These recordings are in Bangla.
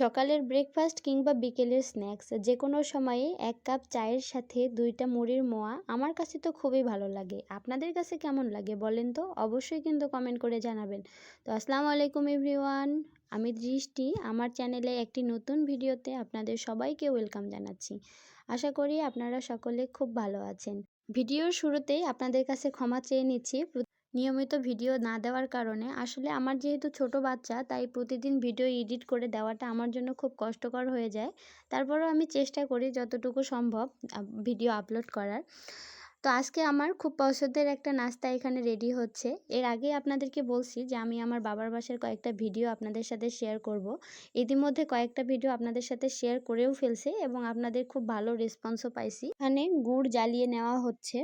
সকালের ব্রেকফাস্ট কিংবা বিকেলের স্ন্যাক্স যে কোনো সময়ে এক কাপ চায়ের সাথে দুইটা মুড়ির মোয়া আমার কাছে তো খুবই ভালো লাগে। আপনাদের কাছে কেমন লাগে বলেন তো? অবশ্যই কিন্তু কমেন্ট করে জানাবেন। তো আসসালামু আলাইকুম এভরিওয়ান আমি দৃষ্টি, আমার চ্যানেলে একটি নতুন ভিডিওতে আপনাদের সবাইকে ওয়েলকাম জানাচ্ছি। আশা করি আপনারা সকলে খুব ভালো আছেন। ভিডিওর শুরুতেই আপনাদের কাছে ক্ষমা চেয়ে নিচ্ছি। নিয়মিত ভিডিও না দেওয়ার কারণে আসলে আমার যেহেতু ছোট বাচ্চা, তাই প্রতিদিন ভিডিও এডিট করে দেওয়াটা আমার জন্য খুব কষ্টকর হয়ে যায়। তারপরেও আমি চেষ্টা করি যতটুকু সম্ভব ভিডিও আপলোড করার। তো আজকে আমার খুব পছন্দের একটা নাস্তা এখানে রেডি হচ্ছে। এর আগে আপনাদেরকে বলছি যে আমি আমার বাবার বাসার কয়েকটা ভিডিও আপনাদের সাথে শেয়ার করব। ইতিমধ্যে কয়েকটা ভিডিও আপনাদের সাথে শেয়ার করেও ফেলছে এবং আপনাদের খুব ভালো রেসপন্সও পাইছি। এখানে গুড় জ্বালিয়ে নেওয়া হচ্ছে।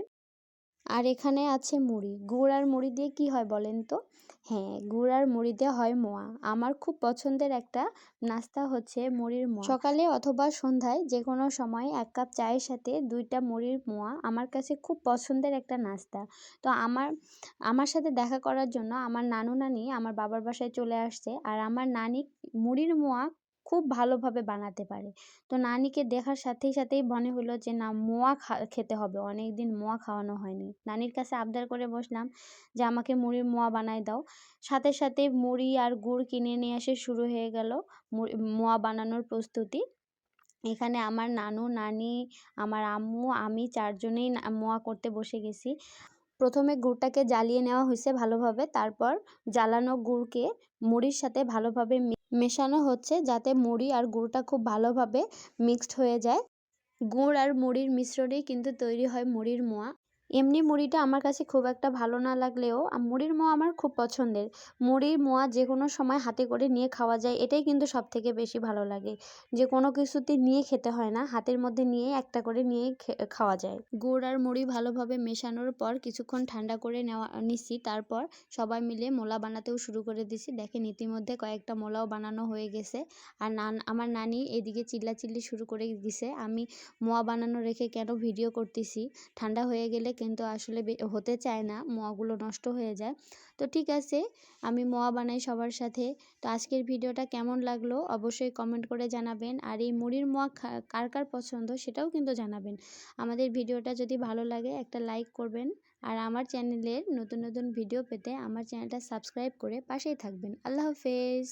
আর এখানে আছে মুড়ি। গুড় আর মুড়ি দিয়ে কি হয় বলেন তো? হ্যাঁ গুড় আর মুড়ি দিয়ে হয় মোয়া। আমার খুব পছন্দের একটা নাস্তা হচ্ছে মুড়ির মোয়া। সকালে অথবা সন্ধ্যায় যে কোনো সময় এক কাপ চায়ের সাথে দুইটা মুড়ির মোয়া আমার কাছে খুব পছন্দের একটা নাস্তা। তো আমার আমার সাথে দেখা করার জন্য আমার নানু নানি আমার বাবার বাসায় চলে আসছে আর আমার নানি মুড়ির মোয়া খুব ভালোভাবে বানাতে পারে। তো নানিকে দেখার সাথেই সাথেই মনে হলো যে, না, মোয়া খেতে হবে। অনেক দিন মোয়া খাওয়ানো হয়নি। নানির কাছে আবদার করে বসলাম যে, আমাকে মুড়ির মোয়া বানায় দাও। সাথে সাথে মুড়ি আর গুড় কিনে নিয়ে এসে শুরু হয়ে গেল মোয়া বানানোর প্রস্তুতি। এখানে আমার নানু, নানি, আমার আম্মু, আমি চারজনেই মোয়া করতে বসে গেছি। প্রথমে গুড়টাকে জ্বালিয়ে নেওয়া হয়েছে ভালোভাবে, তারপর জ্বালানো গুড়কে মুড়ির সাথে ভালোভাবে মেশানো হচ্ছে যাতে মুড়ি আর গুড়টা খুব ভালোভাবে মিক্সড হয়ে যায়। গুড় আর মুড়ির মিশ্রণেই কিন্তু তৈরি হয় মুড়ির মোয়া। এমনি মুড়িটা আমার কাছে খুব একটা ভালো না লাগলেও মুড়ির মোয়া আমার খুব পছন্দের। মুড়ির মোয়া যে কোনো সময় হাতে করে নিয়ে খাওয়া যায়, এটাই কিন্তু সব থেকে বেশি ভালো লাগে। যে কোনো কিছুতে নিয়ে খেতে হয় না, হাতের মধ্যে নিয়ে একটা করে নিয়ে খাওয়া যায়। গুড় আর মুড়ি ভালোভাবে মেশানোর পর কিছুক্ষণ ঠান্ডা করে নেওয়া নিচ্ছি তারপর সবাই মিলে মোলা বানাতেও শুরু করে দিছি। দেখেন ইতিমধ্যে কয়েকটা মোলাও বানানো হয়ে গেছে। আর নান, আমার নানি এদিকে চিল্লাচিল্লি শুরু করে দিছে। আমি মোয়া বানানো রেখে কেন ভিডিও করতেছি? ঠান্ডা হয়ে গেলে কিন্তু আসলে হতে চায় না, মোয়াগুলো নষ্ট হয়ে যায়। তো ঠিক আছে, আমি মোয়া বানাই সবার সাথে। তো আজকের ভিডিওটা কেমন লাগল অবশ্যই কমেন্ট করে জানাবেন। আর এই মুড়ির মোয়া কার কার পছন্দ সেটাও কিন্তু জানাবেন। আমাদের ভিডিওটা যদি ভালো লাগে একটা লাইক করবেন। আর আমার চ্যানেলের নতুন নতুন ভিডিও পেতে আমার চ্যানেলটা সাবস্ক্রাইব করে পাশেই থাকবেন। আল্লাহ হাফেজ।